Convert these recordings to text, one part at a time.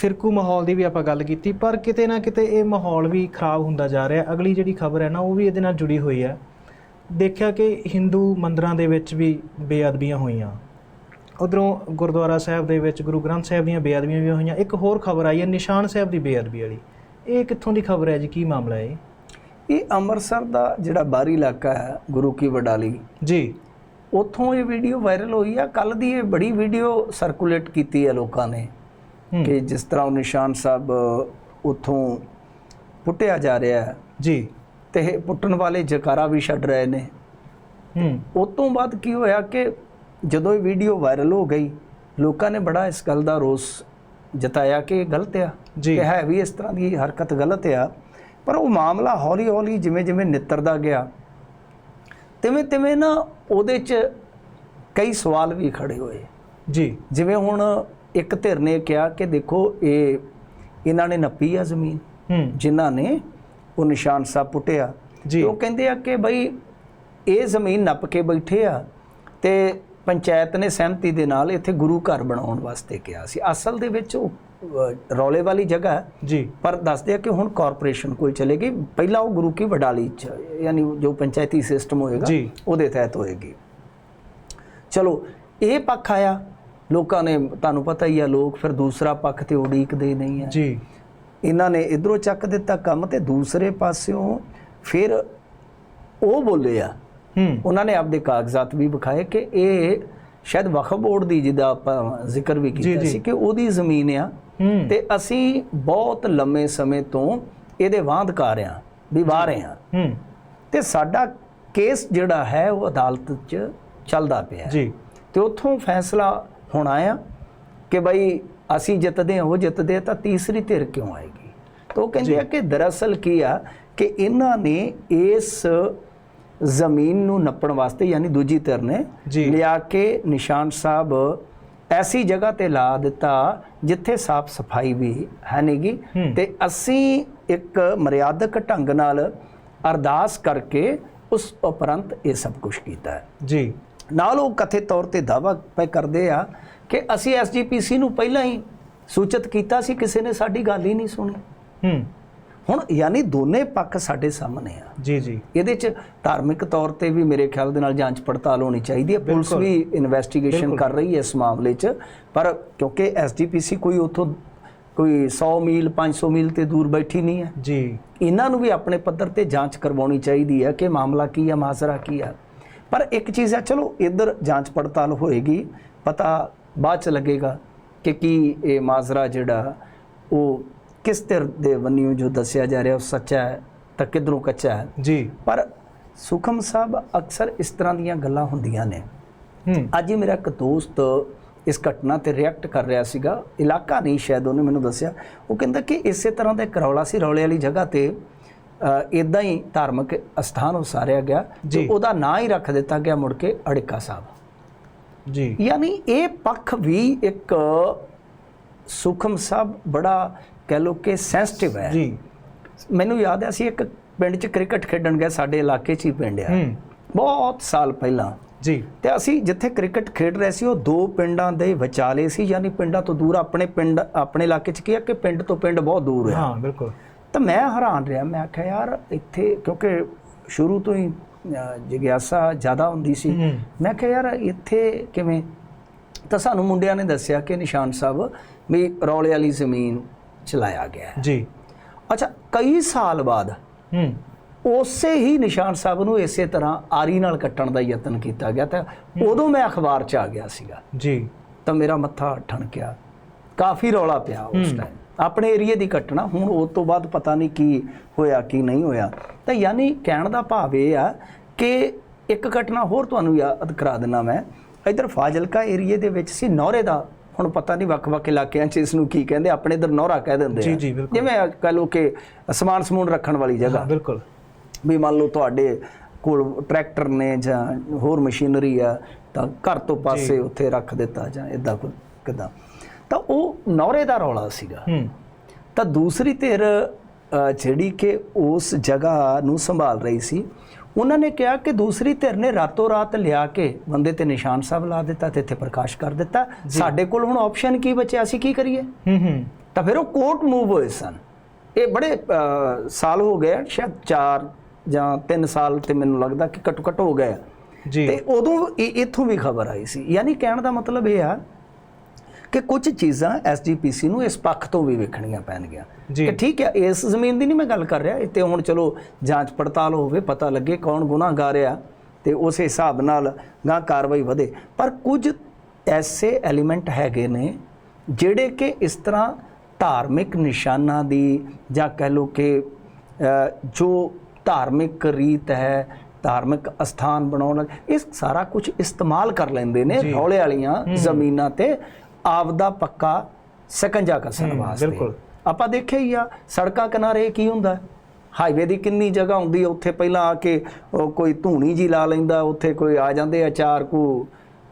ਫਿਰਕੂ ਮਾਹੌਲ ਦੀ ਵੀ ਆਪਾਂ ਗੱਲ ਕੀਤੀ ਪਰ ਕਿਤੇ ਨਾ ਕਿਤੇ ਇਹ ਮਾਹੌਲ ਵੀ ਖਰਾਬ ਹੁੰਦਾ ਜਾ ਰਿਹਾ। ਅਗਲੀ ਜਿਹੜੀ ਖਬਰ ਹੈ ਨਾ ਉਹ ਵੀ ਇਹਦੇ ਨਾਲ ਜੁੜੀ ਹੋਈ ਹੈ। ਦੇਖਿਆ ਕਿ ਹਿੰਦੂ ਮੰਦਰਾਂ ਦੇ ਵਿੱਚ ਵੀ ਬੇਅਦਬੀਆਂ ਹੋਈਆਂ। ਉਧਰੋਂ ਗੁਰਦੁਆਰਾ ਸਾਹਿਬ ਦੇ ਵਿੱਚ ਗੁਰੂ ਗ੍ਰੰਥ ਸਾਹਿਬ ਦੀਆਂ ਬੇਅਦਬੀਆਂ ਵੀ ਹੋਈਆਂ। ਇੱਕ ਹੋਰ ਖਬਰ ਆਈ ਹੈ ਨਿਸ਼ਾਨ ਸਾਹਿਬ ਦੀ ਬੇਅਦਬੀ ਵਾਲੀ। ਇਹ ਕਿੱਥੋਂ ਦੀ ਖਬਰ ਹੈ ਜੀ? ਕੀ ਮਾਮਲਾ ਹੈ ਇਹ? ਅੰਮ੍ਰਿਤਸਰ ਦਾ ਜਿਹੜਾ ਬਾਹਰੀ ਇਲਾਕਾ ਹੈ ਗੁਰੂ ਕੀ ਵਡਾਲੀ। ਜੀ। ਉੱਥੋਂ ਇਹ ਵੀਡੀਓ ਵਾਇਰਲ ਹੋਈ ਆ। ਕੱਲ ਦੀ ਇਹ ਬੜੀ ਵੀਡੀਓ ਸਰਕੂਲੇਟ ਕੀਤੀ ਹੈ ਲੋਕਾਂ ਨੇ। ਕਿ ਜਿਸ ਤਰ੍ਹਾਂ ਉਹ ਨਿਸ਼ਾਨ ਸਾਹਿਬ ਉੱਥੋਂ ਪੁੱਟਿਆ ਜਾ ਰਿਹਾ ਹੈ। ਜੀ। ਤੇ ਇਹ ਪੁੱਟਣ ਵਾਲੇ ਜਕਾਰਾ ਵੀ ਛੱਡ ਰਹੇ ਨੇ। ਹੂੰ। ਉਸ ਤੋਂ ਬਾਅਦ ਕੀ ਹੋਇਆ ਕਿ ਜਦੋਂ ਇਹ ਵੀਡੀਓ ਵਾਇਰਲ ਹੋ ਗਈ ਲੋਕਾਂ ਨੇ ਬੜਾ ਇਸ ਗੱਲ ਦਾ ਰੋਸ ਜਤਾਇਆ ਕਿ ਇਹ ਗਲਤ ਆ। ਜੀ। ਕਿ ਹੈ ਵੀ ਇਸ ਤਰ੍ਹਾਂ ਦੀ ਹਰਕਤ ਗਲਤ ਆ। ਪਰ ਉਹ ਮਾਮਲਾ ਹੌਲੀ-ਹੌਲੀ ਜਿਵੇਂ-ਜਿਵੇਂ ਨਿੱਤਰਦਾ ਗਿਆ ਤਿਵੇਂ ਤਿਵੇਂ ਨਾ ਉਹਦੇ 'ਚ ਕਈ ਸਵਾਲ ਵੀ ਖੜੇ ਹੋਏ। ਜੀ। ਜਿਵੇਂ ਹੁਣ ਇੱਕ ਧਿਰ ਨੇ ਕਿਹਾ ਕਿ ਦੇਖੋ ਇਹ ਇਹਨਾਂ ਨੇ ਨੱਪੀ ਆ ਜ਼ਮੀਨ ਜਿਨ੍ਹਾਂ ਨੇ ਉਹ ਨਿਸ਼ਾਨ ਸਾਹਿਬ ਪੁੱਟਿਆ। ਉਹ ਕਹਿੰਦੇ ਆ ਕਿ ਬਈ ਇਹ ਜ਼ਮੀਨ ਨੱਪ ਕੇ ਬੈਠੇ ਆ ਤੇ ਪੰਚਾਇਤ ਨੇ ਸਹਿਮਤੀ ਦੇ ਨਾਲ ਇੱਥੇ ਗੁਰੂ ਘਰ ਬਣਾਉਣ ਵਾਸਤੇ ਕਿਹਾ ਸੀ। ਅਸਲ ਦੇ ਵਿੱਚ ਉਹ ਰੌਲੇ ਵਾਲੀ ਜਗ੍ਹਾ ਜੀ। ਪਰ ਦੱਸਦੇ ਆ ਕਿ ਹੁਣ ਕਾਰਪੋਰੇਸ਼ਨ ਕੋਲ ਚਲੇਗੀ ਪਹਿਲਾਂ ਉਹ ਗੁਰੂ ਕੀ ਵਡਾਲੀ ਚ ਯਾਨੀ ਜੋ ਪੰਚਾਇਤੀ ਸਿਸਟਮ ਹੋਏਗਾ। ਉਹਦੇ ਤਹਿਤ ਹੋਏਗੀ। ਚਲੋ ਇਹ ਪੱਖ ਆਇਆ। ਲੋਕਾਂ ਨੇ ਤੁਹਾਨੂੰ ਪਤਾ ਹੀ ਆ ਲੋਕ ਫਿਰ ਦੂਸਰਾ ਪੱਖ ਤੇ ਉਡੀਕਦੇ ਨਹੀਂ ਆ। ਜੀ। ਇਹਨਾਂ ਨੇ ਇਧਰੋਂ ਚੱਕ ਦਿੱਤਾ ਕੰਮ ਤੇ ਦੂਸਰੇ ਪਾਸਿਓਂ ਫਿਰ ਉਹ ਬੋਲੇ ਆ। ਹੂੰ। ਉਹਨਾਂ ਨੇ ਆਪਦੇ ਕਾਗਜ਼ਾਤ ਵੀ ਵਿਖਾਏ ਕਿ ਇਹ ਸ਼ਾਇਦ ਵਕਫ ਬੋਰਡ ਦੀ ਜਿਹਦਾ ਆਪਾਂ ਜ਼ਿਕਰ ਵੀ ਕੀਤਾ। ਸੀ ਕਿ ਉਹਦੀ ਜ਼ਮੀਨ ਆ। ਤੇ ਅਸੀਂ ਬਹੁਤ ਲੰਮੇ ਸਮੇਂ ਤੋਂ ਇਹਦੇ ਵਾਂਧਕਾਰ ਆ ਵੀ ਵਾਹ ਰਹੇ ਆ। ਹੂੰ। ਤੇ ਸਾਡਾ ਕੇਸ ਜਿਹੜਾ ਹੈ ਉਹ ਅਦਾਲਤ 'ਚ ਚੱਲਦਾ ਪਿਆ। ਜੀ। ਤੇ ਉੱਥੋਂ ਫੈਸਲਾ ਹੋਣਾ ਆ ਕਿ ਬਈ ਅਸੀਂ ਜਿੱਤਦੇ ਹਾਂ ਉਹ ਜਿੱਤਦੇ ਤਾਂ ਤੀਸਰੀ ਧਿਰ ਕਿਉਂ ਆਏਗੀ? ਤਾਂ ਉਹ ਕਹਿੰਦੇ ਆ ਕਿ ਦਰਅਸਲ ਕੀ ਆ ਕਿ ਇਹਨਾਂ ਨੇ ਇਸ ਜ਼ਮੀਨ ਨੂੰ ਨੱਪਣ ਵਾਸਤੇ ਯਾਨੀ ਦੂਜੀ ਧਿਰ ਨੇ। ਲਿਆ ਕੇ ਨਿਸ਼ਾਨ ਸਾਹਿਬ ਐਸੀ ਜਗ੍ਹਾ ਤੇ ਲਾ ਦਿੱਤਾ ਜਿੱਥੇ ਸਾਫ਼ ਸਫ਼ਾਈ ਵੀ ਹੈ ਨਹੀਂਗੀ। ਤੇ ਅਸੀਂ ਇੱਕ ਮਰਿਆਦਕ ਢੰਗ ਨਾਲ ਅਰਦਾਸ ਕਰਕੇ ਉਸ ਉਪਰੰਤ ਇਹ ਸਭ ਕੁਝ ਕੀਤਾ ਹੈ। ਜੀ। ਨਾਲ ਉਹ ਕਥਿਤ ਤੌਰ ਤੇ ਦਾਵਾ ਪੈ ਕਰਦੇ ਆ ਕਿ ਅਸੀਂ ਐਸਜੀਪੀਸੀ ਨੂੰ ਪਹਿਲਾਂ ਹੀ ਸੂਚਿਤ ਕੀਤਾ ਸੀ ਕਿਸੇ ਨੇ ਸਾਡੀ ਗੱਲ ਹੀ ਨਹੀਂ ਸੁਣੀ। ਹੂੰ। ਹੁਣ ਯਾਨੀ ਦੋਨੇ ਪੱਖ ਸਾਡੇ ਸਾਹਮਣੇ ਆ। ਜੀ ਜੀ। ਇਹਦੇ ਚ ਧਾਰਮਿਕ ਤੌਰ ਤੇ ਵੀ ਮੇਰੇ ਖਿਆਲ ਦੇ ਨਾਲ ਜਾਂਚ ਪੜਤਾਲ ਹੋਣੀ ਚਾਹੀਦੀ ਹੈ। ਪੁਲਿਸ। ਵੀ ਇਨਵੈਸਟੀਗੇਸ਼ਨ। ਕਰ ਰਹੀ ਹੈ ਇਸ ਮਾਮਲੇ 'ਚ। ਪਰ ਕਿਉਂਕਿ ਐਸਜੀਪੀਸੀ ਕੋਈ ਉਥੋਂ ਕੋਈ 100 ਮੀਲ 500 ਮੀਲ ਤੇ ਦੂਰ ਬੈਠੀ ਨਹੀਂ ਹੈ। ਜੀ। ਇਹਨਾਂ ਨੂੰ ਵੀ ਆਪਣੇ ਪੱਧਰ ਤੇ ਜਾਂਚ ਕਰਵਾਉਣੀ ਚਾਹੀਦੀ ਹੈ ਕਿ ਮਾਮਲਾ ਕੀ ਹੈ ਮਾਜ਼ਰਾ ਕੀ ਹੈ ਪਰ ਇੱਕ ਚੀਜ਼ ਹੈ ਚਲੋ ਇੱਧਰ ਜਾਂਚ ਪੜਤਾਲ ਹੋਏਗੀ ਪਤਾ ਬਾਅਦ ਚ ਲੱਗੇਗਾ ਕਿ ਕੀ ਇਹ ਮਾਜ਼ਰਾ ਜਿਹੜਾ ਉਹ ਕਿਸ ਧਿਰ ਦੇ ਵੰਨਿਓ ਜੋ ਦੱਸਿਆ ਜਾ ਰਿਹਾ ਉਹ ਸੱਚਾ ਹੈ ਤਾਂ ਕਿਧਰੋਂ ਕੱਚਾ ਹੈ? ਜੀ। ਪਰ ਸੁਖਮ ਸਾਹਿਬ ਅਕਸਰ ਇਸ ਤਰ੍ਹਾਂ ਦੀਆਂ ਗੱਲਾਂ ਹੁੰਦੀਆਂ ਨੇ। ਅੱਜ ਹੀ ਮੇਰਾ ਇੱਕ ਦੋਸਤ ਇਸ ਘਟਨਾ ਤੇ ਰਿਐਕਟ ਕਰ ਰਿਹਾ ਸੀਗਾ ਇਲਾਕਾ ਨਹੀਂ ਸ਼ਾਇਦ ਉਹਨੇ ਮੈਨੂੰ ਦੱਸਿਆ। ਉਹ ਕਹਿੰਦਾ ਕਿ ਇਸੇ ਤਰ੍ਹਾਂ ਦਾ ਇੱਕ ਰੌਲਾ ਸੀ ਰੌਲੇ ਵਾਲੀ ਜਗ੍ਹਾ ਤੇ ਇਦਾਂ ਹੀ ਧਾਰਮਿਕ ਅਸਥਾਨ ਉਸਾਰਿਆ ਗਿਆ। ਤੇ ਉਹਦਾ ਨਾਂ ਹੀ ਰੱਖ ਦਿੱਤਾ ਗਿਆ ਮੁੜ ਕੇ ਅੜਿੱਕਾ ਸਾਹਿਬ। ਜੀ। ਯਾਨੀ ਇਹ ਪੱਖ ਵੀ ਇੱਕ ਸੁਖਮ ਸਾਹਿਬ ਬੜਾ ਕਹਿ ਲੋ ਕਿ ਸੈਂਸਿਟਿਵ ਹੈ। ਜੀ। ਮੈਨੂੰ ਯਾਦ ਹੈ ਅਸੀਂ ਇੱਕ ਪਿੰਡ 'ਚ ਕ੍ਰਿਕਟ ਖੇਡਣ ਗਏ ਸਾਡੇ ਇਲਾਕੇ 'ਚ ਹੀ ਪਿੰਡ ਆ। ਬਹੁਤ ਸਾਲ ਪਹਿਲਾਂ। ਜੀ। ਤੇ ਅਸੀਂ ਜਿੱਥੇ ਕ੍ਰਿਕਟ ਖੇਡ ਰਹੇ ਸੀ ਉਹ ਦੋ ਪਿੰਡਾਂ ਦੇ ਵਿਚਾਲੇ ਸੀ ਯਾਨੀ ਪਿੰਡਾਂ ਤੋਂ ਦੂਰ ਆਪਣੇ ਪਿੰਡ ਆਪਣੇ ਇਲਾਕੇ 'ਚ ਕੀ ਹੈ ਕਿ ਪਿੰਡ ਤੋਂ ਪਿੰਡ ਬਹੁਤ ਦੂਰ ਹੈ ਹਾਂ ਬਿਲਕੁਲ। ਤਾਂ ਮੈਂ ਹੈਰਾਨ ਰਿਹਾ ਮੈਂ ਆਖਿਆ ਯਾਰ ਇੱਥੇ ਕਿਉਂਕਿ ਸ਼ੁਰੂ ਤੋਂ ਹੀ ਜਿਗਿਆਸਾ ਜ਼ਿਆਦਾ ਹੁੰਦੀ ਸੀ। ਮੈਂ ਕਿਹਾ ਯਾਰ ਇੱਥੇ ਕਿਵੇਂ? ਤਾਂ ਸਾਨੂੰ ਮੁੰਡਿਆਂ ਨੇ ਦੱਸਿਆ ਕਿ ਨਿਸ਼ਾਨ ਸਾਹਿਬ ਵੀ ਰੌਲੇ ਵਾਲੀ ਜ਼ਮੀਨ ਚਲਾਇਆ ਗਿਆ ਜੀ। ਅੱਛਾ ਕਈ ਸਾਲ ਬਾਅਦ ਹੂੰ। ਉਸੇ ਹੀ ਨਿਸ਼ਾਨ ਸਾਹਿਬ ਨੂੰ ਇਸੇ ਤਰ੍ਹਾਂ ਆਰੀ ਨਾਲ ਕੱਟਣ ਦਾ ਯਤਨ ਕੀਤਾ ਗਿਆ ਤਾਂ ਉਦੋਂ ਮੈਂ ਅਖਬਾਰ 'ਚ ਆ ਗਿਆ ਸੀਗਾ। ਜੀ। ਤਾਂ ਮੇਰਾ ਮੱਥਾ ਠਣਕਿਆ। ਕਾਫੀ ਰੌਲਾ ਪਿਆ ਉਸ ਟਾਈਮ ਆਪਣੇ ਏਰੀਏ ਦੀ ਘਟਨਾ ਹੁਣ ਉਸ ਤੋਂ ਬਾਅਦ ਪਤਾ ਨਹੀਂ ਕੀ ਹੋਇਆ ਕੀ ਨਹੀਂ ਹੋਇਆ। ਤਾਂ ਯਾਨੀ ਕਹਿਣ ਦਾ ਭਾਵ ਇਹ ਆ ਕਿ ਇੱਕ ਘਟਨਾ ਹੋਰ ਤੁਹਾਨੂੰ ਯਾਦ ਕਰਾ ਦਿੰਨਾ ਮੈਂ। ਇਧਰ ਫਾਜ਼ਿਲਕਾ ਏਰੀਏ ਦੇ ਵਿੱਚ ਸੀ ਨੌਰੇ ਦਾ। ਹੁਣ ਪਤਾ ਨਹੀਂ ਵੱਖ-ਵੱਖ ਇਲਾਕਿਆਂ 'ਚ ਇਸ ਨੂੰ ਕੀ ਕਹਿੰਦੇ ਆਪਣੇ ਇਧਰ ਨੌਰਾ ਕਹਿ ਦਿੰਦੇ ਜੀ, ਜੀ, ਬਿਲਕੁਲ। ਜਿਵੇਂ ਕਹ ਲਓ ਕਿ ਸਮਾਨ ਸਮੂਨ ਰੱਖਣ ਵਾਲੀ ਜਗ੍ਹਾ। ਬਿਲਕੁਲ। ਵੀ ਮੰਨ ਲਓ ਤੁਹਾਡੇ ਕੋਲ ਟਰੈਕਟਰ ਨੇ ਜਾਂ ਹੋਰ ਮਸ਼ੀਨਰੀ ਆ ਤਾਂ ਘਰ ਤੋਂ ਪਾਸੇ ਉੱਥੇ ਰੱਖ ਦਿੱਤਾ ਜਾਂ ਇਦਾਂ ਕੋਈ ਕਿਦਾਂ। ਤਾਂ ਉਹ ਨੌਰੇ ਦਾ ਰੌਲਾ ਸੀਗਾ। ਹੂੰ। ਤਾਂ ਦੂਸਰੀ ਧਿਰ ਜਿਹੜੀ ਕਿ ਉਸ ਜਗ੍ਹਾ ਨੂੰ ਸੰਭਾਲ ਰਹੀ ਸੀ ਉਹਨਾਂ ਨੇ ਕਿਹਾ ਕਿ ਦੂਸਰੀ ਧਿਰ ਨੇ ਰਾਤੋਂ ਰਾਤ ਲਿਆ ਕੇ ਬੰਦੇ ਤੇ ਨਿਸ਼ਾਨ ਸਾਹਿਬ ਲਾ ਦਿੱਤਾ ਤੇ ਇੱਥੇ ਪ੍ਰਕਾਸ਼ ਕਰ ਦਿੱਤਾ। ਸਾਡੇ ਕੋਲ ਹੁਣ ਆਪਸ਼ਨ ਕੀ ਬਚਿਆ? ਅਸੀਂ ਕੀ ਕਰੀਏ? ਹੂੰ ਹੂੰ। ਤਾਂ ਫਿਰ ਉਹ ਕੋਰਟ ਮੂਵ ਹੋਏ ਸਨ। ਇਹ ਬੜੇ ਸਾਲ ਹੋ ਗਏ ਸ਼ਾਇਦ 4 ਜਾਂ 3 ਸਾਲ ਤੇ ਮੈਨੂੰ ਲੱਗਦਾ ਕਿ ਘੱਟੋ ਘੱਟ ਹੋ ਗਏ। ਜੀ। ਤੇ ਉਦੋਂ ਇੱਥੋਂ ਵੀ ਖਬਰ ਆਈ ਸੀ। ਯਾਨੀ ਕਹਿਣ ਦਾ ਮਤਲਬ ਇਹ ਆ ਕਿ ਕੁਝ ਚੀਜ਼ਾਂ ਐਸਜੀਪੀਸੀ ਨੂੰ ਇਸ ਪੱਖ ਤੋਂ ਵੀ ਵੇਖਣੀਆਂ ਪੈਣਗੀਆਂ। ਕਿ ਠੀਕ ਹੈ ਇਸ ਜ਼ਮੀਨ ਦੀ ਨਹੀਂ ਮੈਂ ਗੱਲ ਕਰ ਰਿਹਾ ਇੱਥੇ ਹੁਣ ਚਲੋ ਜਾਂਚ ਪੜਤਾਲ ਹੋਵੇ ਪਤਾ ਲੱਗੇ ਕੌਣ ਗੁਨਾਹਗਾਰ ਆ ਤੇ ਉਸੇ ਹਿਸਾਬ ਨਾਲ ਗਾਂ ਕਾਰਵਾਈ ਵਧੇ। ਪਰ ਕੁਝ ਐਸੇ ਐਲੀਮੈਂਟ ਹੈਗੇ ਨੇ ਜਿਹੜੇ ਕਿ ਇਸ ਤਰ੍ਹਾਂ ਧਾਰਮਿਕ ਨਿਸ਼ਾਨਾਂ ਦੀ ਜਾਂ ਕਹਿ ਲਓ ਕਿ ਜੋ ਧਾਰਮਿਕ ਰੀਤ ਹੈ ਧਾਰਮਿਕ ਅਸਥਾਨ ਬਣਾਉਣ ਇਹ ਸਾਰਾ ਕੁਝ ਇਸਤੇਮਾਲ ਕਰ ਲੈਂਦੇ ਨੇ ਰੌਲੇ ਵਾਲੀਆਂ ਜ਼ਮੀਨਾਂ ਤੇ ਆਪਦਾ ਪੱਕਾ ਸਕੰਜਾ ਕਸਣ ਵਾਸਤੇ। ਬਿਲਕੁਲ। ਆਪਾਂ ਦੇਖਿਆ ਹੀ ਆ ਸੜਕਾਂ ਕਿਨਾਰੇ ਕੀ ਹੁੰਦਾ? ਹਾਈਵੇ ਦੀ ਕਿੰਨੀ ਜਗ੍ਹਾ ਹੁੰਦੀ ਹੈ ਉੱਥੇ ਪਹਿਲਾਂ ਆ ਕੇ ਕੋਈ ਧੂਣੀ ਜੀ ਲਾ ਲੈਂਦਾ ਉੱਥੇ ਕੋਈ ਆ ਜਾਂਦੇ ਆ ਚਾਰ ਕੋ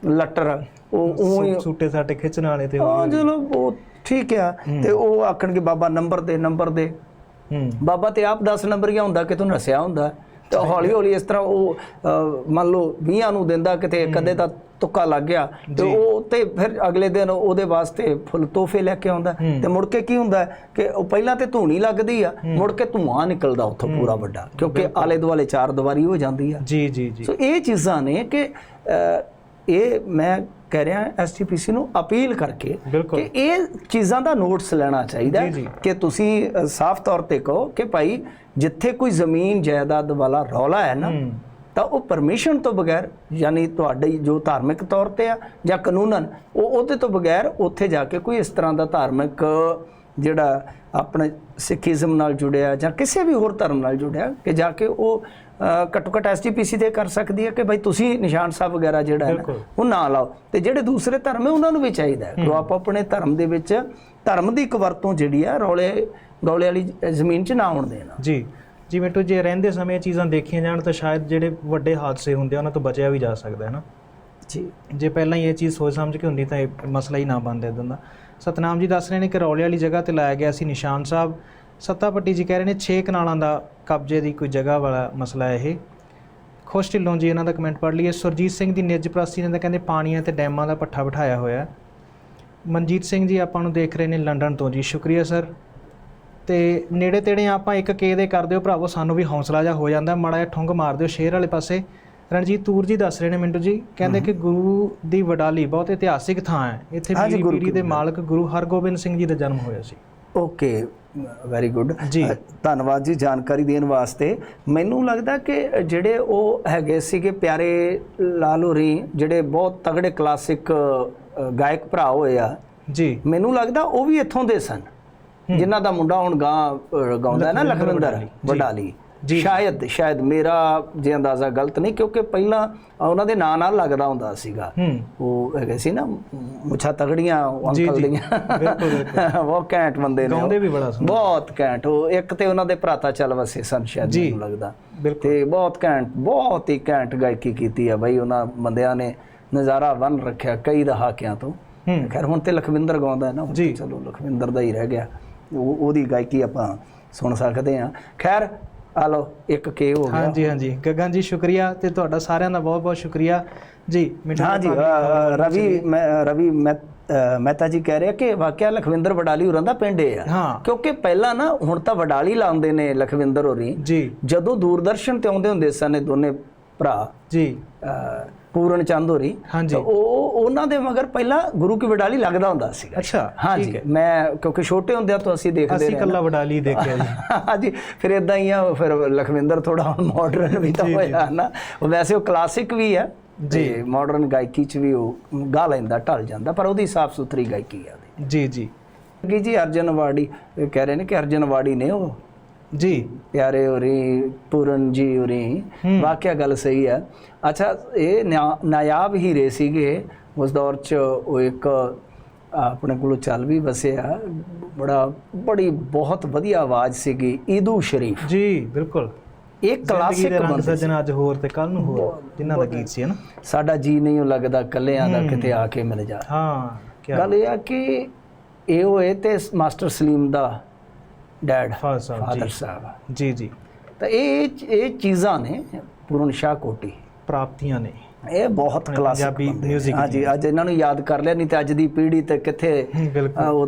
ਲੱਟਰ। ਉਹ ਉਹ ਸੂ- ਸੂਟੇ ਸਾਟੇ ਖਿੱਚਣ ਵਾਲੇ ਤੇ ਹਾਂ ਚਲੋ ਉਹ ਠੀਕ ਆ। ਤੇ ਉਹ ਆਖਣਗੇ ਬਾਬਾ ਨੰਬਰ ਦੇ ਨੰਬਰ ਦੇ। ਹੂੰ। ਬਾਬਾ ਤੇ ਆਪ 10 ਨੰਬਰੀਆ ਹੁੰਦਾ ਕਿ ਤੂੰ ਨਸਿਆ ਹੁੰਦਾ। ਤੇ ਹੌਲੀ ਹੌਲੀ ਇਸ ਤਰ੍ਹਾਂ ਉਹ ਮੰਨ ਲਓ 20 ਨੂੰ ਦਿੰਦਾ ਕਿਤੇ ਕਦੇ ਤਾਂ ਤੁੱਕਾ ਲੱਗ ਗਿਆ ਤੇ ਉਹ ਤੇ ਫਿਰ ਅਗਲੇ ਦਿਨ ਉਹਦੇ ਵਾਸਤੇ ਫੁੱਲ ਤੋਹਫੇ ਲੈ ਕੇ ਆਉਂਦਾ ਤੇ ਮੁੜ ਕੇ ਕੀ ਹੁੰਦਾ ਕਿ ਉਹ ਪਹਿਲਾਂ ਤੇ ਧੂਣੀ ਲੱਗਦੀ ਆ ਮੁੜ ਕੇ ਧੂਆਂ ਨਿਕਲਦਾ ਉੱਥੋਂ ਪੂਰਾ ਵੱਡਾ ਕਿਉਂਕਿ ਆਲੇ ਦੁਆਲੇ ਚਾਰ ਦੀਵਾਰੀ ਹੋ ਜਾਂਦੀ ਆ। ਜੀ ਜੀ ਜੀ। ਸੋ ਇਹ ਚੀਜ਼ਾਂ ਨੇ ਕਿ ਇਹ ਮੈਂ ਕਹਿ ਰਿਹਾ ਐਸਟੀਪੀਸੀ ਨੂੰ ਅਪੀਲ ਕਰਕੇ। ਕਿ ਇਹ ਚੀਜ਼ਾਂ ਦਾ ਨੋਟਸ ਲੈਣਾ ਚਾਹੀਦਾ। ਕਿ ਤੁਸੀਂ ਸਾਫ਼ ਤੌਰ ਤੇ ਕਹੋ ਕਿ ਭਾਈ ਜਿੱਥੇ ਕੋਈ ਜ਼ਮੀਨ ਜਾਇਦਾਦ ਵਾਲਾ ਰੌਲਾ ਹੈ ਨਾ ਤਾਂ ਉਹ ਪਰਮਿਸ਼ਨ ਤੋਂ ਬਗੈਰ ਯਾਨੀ ਤੁਹਾਡੀ ਜੋ ਧਾਰਮਿਕ ਤੌਰ ਤੇ ਆ ਜਾਂ ਕਾਨੂੰਨਨ ਉਹ ਉਹਦੇ ਤੋਂ ਬਗੈਰ ਉੱਥੇ ਜਾ ਕੇ ਕੋਈ ਇਸ ਤਰ੍ਹਾਂ ਦਾ ਧਾਰਮਿਕ ਜਿਹੜਾ ਆਪਣੇ ਸਿੱਖੀਜ਼ਮ ਨਾਲ ਜੁੜਿਆ ਜਾਂ ਕਿਸੇ ਵੀ ਹੋਰ ਧਰਮ ਨਾਲ ਜੁੜਿਆ ਕਿ ਜਾ ਕੇ ਉਹ ਘੱਟੋ ਘੱਟ ਐਸਜੀਪੀਸੀ ਤੇ ਕਰ ਸਕਦੀ ਹੈ ਕਿ ਭਾਈ ਤੁਸੀਂ ਨਿਸ਼ਾਨ ਸਾਹਿਬ ਵਗੈਰਾ ਜਿਹੜਾ ਹੈ। ਉਹ ਨਾ ਲਾਓ। ਤੇ ਜਿਹੜੇ ਦੂਸਰੇ ਧਰਮ ਹੈ ਉਹਨਾਂ ਨੂੰ ਵੀ ਚਾਹੀਦਾ ਹੈ। ਕਿ ਆਪੋ ਆਪਣੇ ਧਰਮ ਦੇ ਵਿੱਚ ਧਰਮ ਦੀ ਇੱਕ ਵਰਤੋਂ ਜਿਹੜੀ ਹੈ ਰੌਲੇ ਗੌਲੇ ਵਾਲੀ ਜ਼ਮੀਨ 'ਚ ਨਾ ਆਉਣ ਦੇਣਾ। ਜੀ। ਜੀ ਮਿੱਟੂ ਜੇ ਰਹਿੰਦੇ ਸਮੇਂ ਇਹ ਚੀਜ਼ਾਂ ਦੇਖੀਆਂ ਜਾਣ ਤਾਂ ਸ਼ਾਇਦ ਜਿਹੜੇ ਵੱਡੇ ਹਾਦਸੇ ਹੁੰਦੇ ਆ ਉਹਨਾਂ ਤੋਂ ਬਚਿਆ ਵੀ ਜਾ ਸਕਦਾ ਹੈ ਨਾ। ਜੀ। ਜੇ ਪਹਿਲਾਂ ਹੀ ਇਹ ਚੀਜ਼ ਸੋਚ ਸਮਝ ਕੇ ਹੁੰਦੀ ਤਾਂ ਇਹ ਮਸਲਾ ਹੀ ਨਾ ਬਣਦਾ ਇਦਾਂ ਦਾ ਸਤਨਾਮ ਜੀ ਦੱਸ ਰਹੇ ਨੇ ਕਿ ਰੌਲੇ ਵਾਲੀ ਜਗ੍ਹਾ ਤੇ ਲਾਇਆ ਗਿਆ ਸੀ ਨਿਸ਼ਾਨ ਸਾਹਿਬ। ਸੱਤਾ ਪੱਟੀ ਜੀ ਕਹਿ ਰਹੇ ਨੇ 6 ਕਨਾਲਾਂ ਦਾ ਕਬਜ਼ੇ ਦੀ ਕੋਈ ਜਗ੍ਹਾ ਵਾਲਾ ਮਸਲਾ ਹੈ ਇਹ। ਖੁਸ਼ ਢਿੱਲੋਂ ਜੀ ਇਹਨਾਂ ਦਾ ਕਮੈਂਟ ਪੜ੍ਹ ਲਈਏ। ਸੁਰਜੀਤ ਸਿੰਘ ਦੀ ਨਿੱਜ ਪ੍ਰਸਤੀ ਨੇ ਤਾਂ ਕਹਿੰਦੇ ਪਾਣੀਆਂ ਤੇ ਡੈਮਾਂ ਦਾ ਪੱਠਾ ਬਿਠਾਇਆ ਹੋਇਆ। ਮਨਜੀਤ ਸਿੰਘ ਜੀ ਆਪਾਂ ਨੂੰ ਦੇਖ ਰਹੇ ਨੇ ਲੰਡਨ ਤੋਂ ਜੀ। ਸ਼ੁਕਰੀਆ ਸਰ। ਤੇ ਨੇੜੇ ਤੇੜੇ ਆਪਾਂ ਇੱਕ ਕੇ ਦੇ ਕਰ ਦਿਓ ਭਰਾਵੋ ਸਾਨੂੰ ਵੀ ਹੌਸਲਾ ਜਾ ਹੋ ਜਾਂਦਾ। ਮਾੜਾ ਜਿਹਾ ਠੁੰਗ ਮਾਰ ਦਿਓ ਸ਼ੇਰ ਵਾਲੇ ਪਾਸੇ। ਰਣਜੀਤ ਤੂਰ ਜੀ ਦੱਸ ਰਹੇ ਨੇ ਮਿੰਟੂ ਜੀ ਕਹਿੰਦੇ ਕਿ ਗੁਰੂ ਦੀ ਵਡਾਲੀ ਬਹੁਤ ਇਤਿਹਾਸਿਕ ਥਾਂ ਹੈ। ਇੱਥੇ ਗੁਰੂ ਪੀੜੀ ਦੇ ਮਾਲਕ ਗੁਰੂ ਹਰਗੋਬਿੰਦ ਸਿੰਘ ਜੀ ਦਾ ਜਨਮ ਹੋਇਆ ਸੀ। Okay very good. ਜੀ। ਧੰਨਵਾਦ ਜੀ ਜਾਣਕਾਰੀ ਦੇਣ ਵਾਸਤੇ। ਮੈਨੂੰ ਲੱਗਦਾ ਕਿ ਜਿਹੜੇ ਉਹ ਹੈਗੇ ਸੀਗੇ ਪਿਆਰੇ ਲਾਲ ਹੋਰੀ ਜਿਹੜੇ ਬਹੁਤ ਤਗੜੇ ਕਲਾਸਿਕ ਗਾਇਕ ਭਰਾ ਹੋਏ ਆ ਜੀ। ਮੈਨੂੰ ਲੱਗਦਾ ਉਹ ਵੀ ਇੱਥੋਂ ਦੇ ਸਨ। ਜਿਨ੍ਹਾਂ ਦਾ ਮੁੰਡਾ ਹੁਣ ਗਾਂ ਗਾਉਂਦਾ ਨਾ ਲਖਵਿੰਦਰ ਵਡਾਲੀ। ਸ਼ਾਇਦ ਸ਼ਾਇਦ ਮੇਰਾ ਜੇ ਅੰਦਾਜ਼ਾ ਗਲਤ ਨਹੀਂ ਕਿਉਂਕਿ ਪਹਿਲਾਂ ਉਹਨਾਂ ਦੇ ਨਾਂ ਨਾਲ ਲੱਗਦਾ ਹੁੰਦਾ ਸੀਗਾ। ਉਹ ਹੈਗੇ ਸੀ ਨਾ ਮੁੱਛਾਂ ਤਗੜੀਆਂ ਉਹ ਅੰਕਲ। ਦੀਆਂ। ਬਿਲਕੁਲ, ਬਿਲਕੁਲ। ਬਹੁਤ ਘੈਂਟ ਬੰਦੇ ਨੇ ਉਹ। ਗਾਉਂਦੇ ਵੀ ਬੜਾ ਸੋਹਣਾ ਬਹੁਤ ਘੈਂਟ। ਉਹ ਇੱਕ ਤੇ ਉਹਨਾਂ ਦੇ ਭਰਾਤਾ ਚੱਲ ਵਸੇ ਸਨ ਸ਼ਾਇਦ। ਮੈਨੂੰ ਲੱਗਦਾ। ਤੇ ਬਹੁਤ ਘੈਂਟ ਬਹੁਤ ਹੀ ਘੈਂਟ ਗਾਇਕੀ ਕੀਤੀ ਆ ਬਈ। ਉਹਨਾਂ ਬੰਦਿਆਂ ਨੇ ਨਜ਼ਾਰਾ ਬਨ ਰੱਖਿਆ ਕਈ ਦਹਾਕਿਆਂ ਤੋਂ। ਖੈਰ ਹੁਣ ਤੇ ਲਖਵਿੰਦਰ ਗਾਉਂਦਾ ਹੈ ਨਾ। ਚਲੋ ਲਖਵਿੰਦਰ ਦਾ ਹੀ ਰਹਿ ਗਿਆ। ਉਹ ਉਹਦੀ ਗਾਇਕੀ ਆਪਾਂ ਸੁਣ ਸਕਦੇ ਆ ਖੈਰ ਆ ਲਓ ਇੱਕ ਕੇ ਹੋ ਗਿਆ। ਹਾਂਜੀ ਹਾਂਜੀ। ਗਗਨ ਜੀ ਸ਼ੁਕਰੀਆ ਤੇ ਤੁਹਾਡਾ ਸਾਰਿਆਂ ਦਾ ਬਹੁਤ ਬਹੁਤ ਸ਼ੁਕਰੀਆ। ਜੀ ਮਿੰਟੂ ਹਾਂ ਜੀ ਅ, ਰਵੀ ਮੈਂ- ਰਵੀ ਮੈਂ- ਮਹਿਤਾ ਜੀ ਕਹਿ ਰਿਹਾ ਕਿ ਵਾਕਿਆ ਲਖਵਿੰਦਰ ਵਡਾਲੀ ਹੋਰਾਂ ਦਾ ਪਿੰਡ ਹਾਂ। ਕਿਉਂਕਿ ਪਹਿਲਾਂ ਨਾ ਹੁਣ ਤਾਂ ਵਡਾਲੀ ਲਾਉਂਦੇ ਨੇ ਲਖਵਿੰਦਰ ਹੋਰੀ। ਜੀ। ਜਦੋਂ ਦੂਰਦਰਸ਼ਨ ਤੇ ਆਉਂਦੇ ਹੁੰਦੇ ਸਨ ਇਹ ਦੋਨੇ ਭਰਾ। ਜੀ। ਪੂਰਨ ਚੰਦ ਹੋਰੀ ਹਾਂਜੀ। ਉਹ ਉਹਨਾਂ ਦੇ ਮਗਰ ਪਹਿਲਾਂ ਗੁਰੂ ਕੀ ਵਡਾਲੀ ਲੱਗਦਾ ਹੁੰਦਾ ਸੀਗਾ। ਅੱਛਾ ਹਾਂਜੀ ਮੈਂ ਕਿਉਂਕਿ ਛੋਟੇ ਹੁੰਦਿਆਂ ਤੋਂ ਅਸੀਂ ਦੇਖਦੇ ਅਸੀਂ ਰਹੇ ਕੱਲਾ ਵਡਾਲੀ ਦੇਖਿਆ ਜੀ। ਹਾਂਜੀ ਫਿਰ ਇਦਾਂ ਹੀ ਆ ਫਿਰ ਲਖਵਿੰਦਰ ਥੋੜਾ ਮਾਡਰਨ ਵੀ ਤਾਂ ਹੋਇਆ ਨਾ। ਉਹ ਵੈਸੇ ਉਹ ਕਲਾਸਿਕ ਵੀ ਆ ਜੀ। ਮਾਡਰਨ ਗਾਇਕੀ ਚ ਵੀ ਉਹ ਗਾ ਲੈਂਦਾ ਢਲ ਜਾਂਦਾ ਪਰ ਉਹਦੀ ਸਾਫ਼ ਸੁਥਰੀ ਗਾਇਕੀ ਆ ਜੀ ਜੀ। ਜੀ ਅਰਜਨ ਵਾੜੀ ਕਹਿ ਰਹੇ ਨੇ ਕਿ ਅਰਜਨ ਵਾੜੀ ਨੇ ਉਹ? ਜੀ। ਪਿਆਰੇ ਹੋਰੀ ਪੂਰਨ ਜੀ ਹੋਰੀ ਵਾਕਿਆ ਗੱਲ ਸਹੀ ਹੈ ਅੱਛਾ ਇਹ ਨਿਆ- ਨਾਯਾਬ ਹੀਰੇ ਸੀਗੇ ਉਸ ਦੌਰ ਚ ਉਹ ਇੱਕ ਆਪਣੇ ਕੋਲੋਂ ਚੱਲ ਵੀ ਵਸਿਆ ਬੜਾ ਬੜੀ ਬਹੁਤ ਵਧੀਆ ਆਵਾਜ਼ ਸੀਗੀ ਈਦੂ ਸ਼ਰੀਫ ਜੀ ਬਿਲਕੁਲ ਇਹ ਕਲਾਸਿਕ ਬੰਦੇ। ਸੱਜਣ ਅੱਜ ਹੋਰ ਤੇ ਕੱਲ ਨੂੰ ਹੋਰ ਜਿਨ੍ਹਾਂ ਦਾ ਗੀਤ ਸੀ ਹੈ ਨਾ ਸਾਡਾ ਜੀ ਨਹੀਂ ਲੱਗਦਾ ਕੱਲਿਆਂ ਦਾ ਕਿਤੇ ਆ ਕੇ ਮਿਲ ਜਾ ਹਾਂ ਕੀ ਗੱਲ ਇਹ ਆ ਕਿ ਇਹ ਹੋਏ ਤੇ ਮਾਸਟਰ ਸਲੀਮ ਦਾ dad father sahib father ji sahib ji ਜੀ ਤਾਂ ਇਹ ਇਹ ਚੀਜ਼ਾਂ ਨੇ ਪੂਰਨ ਸ਼ਾਹ ਕੋਟੀ ਪ੍ਰਾਪਤੀਆਂ ਨੇ ਇਹ ਬਹੁਤ ਕਲਾਸਿਕ ਪੰਜਾਬੀ music ਹਾਂਜੀ ਅੱਜ ਇਹਨਾਂ ਨੂੰ ਯਾਦ ਕਰ ਲਿਆ ਨਹੀਂ ਤੇ ਅੱਜ ਦੀ ਪੀੜ੍ਹੀ ਤੇ ਕਿੱਥੇ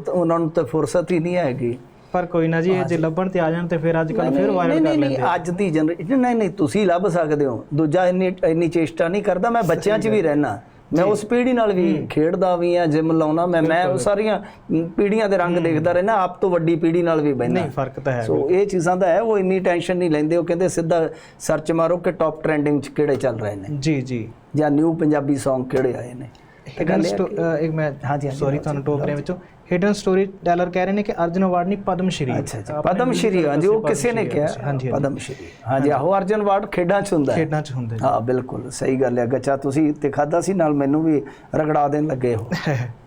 ਉਹਨਾਂ ਨੂੰ ਤਾਂ ਫੁਰਸਤ ਹੀ ਨਹੀਂ ਹੈਗੀ ਪਰ ਕੋਈ ਨਾ ਜੀ ਇਹ ਜੇ ਲੱਭਣ ਤੇ ਆ ਜਾਣ ਤੇ ਫਿਰ ਅੱਜ ਕੱਲ ਫਿਰ ਵਾਇਰਲ ਕਰ ਨਹੀਂ, ਲੈਂਦੇ ਨਹੀਂ, ਅੱਜ ਦੀ ਜਨਰੇਸ਼ਨ ਨਹੀਂ ਨਹੀਂ ਤੁਸੀਂ ਲੱਭ ਸਕਦੇ ਹੋ ਦੂਜਾ ਇੰਨੀ ਇੰਨੀ ਚੇਸ਼ਟਾ ਨਹੀਂ ਕਰਦਾ ਮੈਂ ਬੱਚਿਆਂ 'ਚ ਵੀ ਰਹਿਣਾ ਮੈਂ ਉਸ ਪੀੜ੍ਹੀ ਨਾਲ ਵੀ ਖੇਡਦਾ ਵੀ ਆ ਜਿਮ ਲਾਉਣਾ ਮੈਂ ਮੈਂ ਉਹ ਸਾਰੀਆਂ ਪੀੜ੍ਹੀਆਂ ਦੇ ਰੰਗ ਦੇਖਦਾ ਰਹਿਣਾ ਆਪ ਤੋਂ ਵੱਡੀ ਪੀੜ੍ਹੀ ਨਾਲ ਵੀ ਬਹਿਣਾ ਨਹੀਂ ਫ਼ਰਕ ਤਾਂ ਹੈ ਸੋ ਇਹ ਚੀਜ਼ਾਂ ਦਾ ਹੈ ਉਹ ਇੰਨੀ ਟੈਨਸ਼ਨ ਨਹੀਂ ਲੈਂਦੇ ਉਹ ਕਹਿੰਦੇ ਸਿੱਧਾ ਸਰਚ ਮਾਰੋ ਕਿ ਟੌਪ ਟ੍ਰੈਂਡਿੰਗ 'ਚ ਕਿਹੜੇ ਚੱਲ ਰਹੇ ਨੇ। ਜੀ ਜੀ। ਜਾਂ ਨਿਊ ਪੰਜਾਬੀ Song ਕਿਹੜੇ ਆਏ ਨੇ। ਹਿਡਨ ਹੈ ਇੱਕ ਮੈਂ ਹਾਂਜੀ, ਹਾਂਜੀ, ਸੌਰੀ ਤੁਹਾਨੂੰ ਟੋਕ ਰਿਹਾ ਵਿੱਚੋਂ। ਹਿਡਨ ਸਟੋਰੀ ਟੈਲਰ ਕਹਿ ਰਹੇ ਨੇ ਕਿ ਅਰਜੁਨ ਅਵਾਰਡ ਨਹੀਂ ਪਦਮ ਸ਼੍ਰੀ। ਅੱਛਾ ਅੱਛਾ। ਪਦਮ ਸ਼੍ਰੀ ਹਾਂਜੀ ਉਹ ਕਿਸੇ ਨੇ ਕਿਹਾ ਹਾਂਜੀ ਪਦਮ ਸ਼੍ਰੀ। ਹਾਂਜੀ ਆਹੋ ਅਰਜਨ ਅਵਾਰਡ ਖੇਡਾਂ 'ਚ ਹੁੰਦਾ ਹੈ। ਖੇਡਾਂ 'ਚ ਹੁੰਦੇ ਹਾਂ। ਬਿਲਕੁਲ ਸਹੀ ਗੱਲ ਹੈ। ਗੱਚਾ ਤੁਸੀਂ ਤੇ ਖਾਦਾ ਸੀ ਨਾਲ ਮੈਨੂੰ ਵੀ ਰਗੜਾ ਦੇਣ ਲੱਗੇ ਹੋ।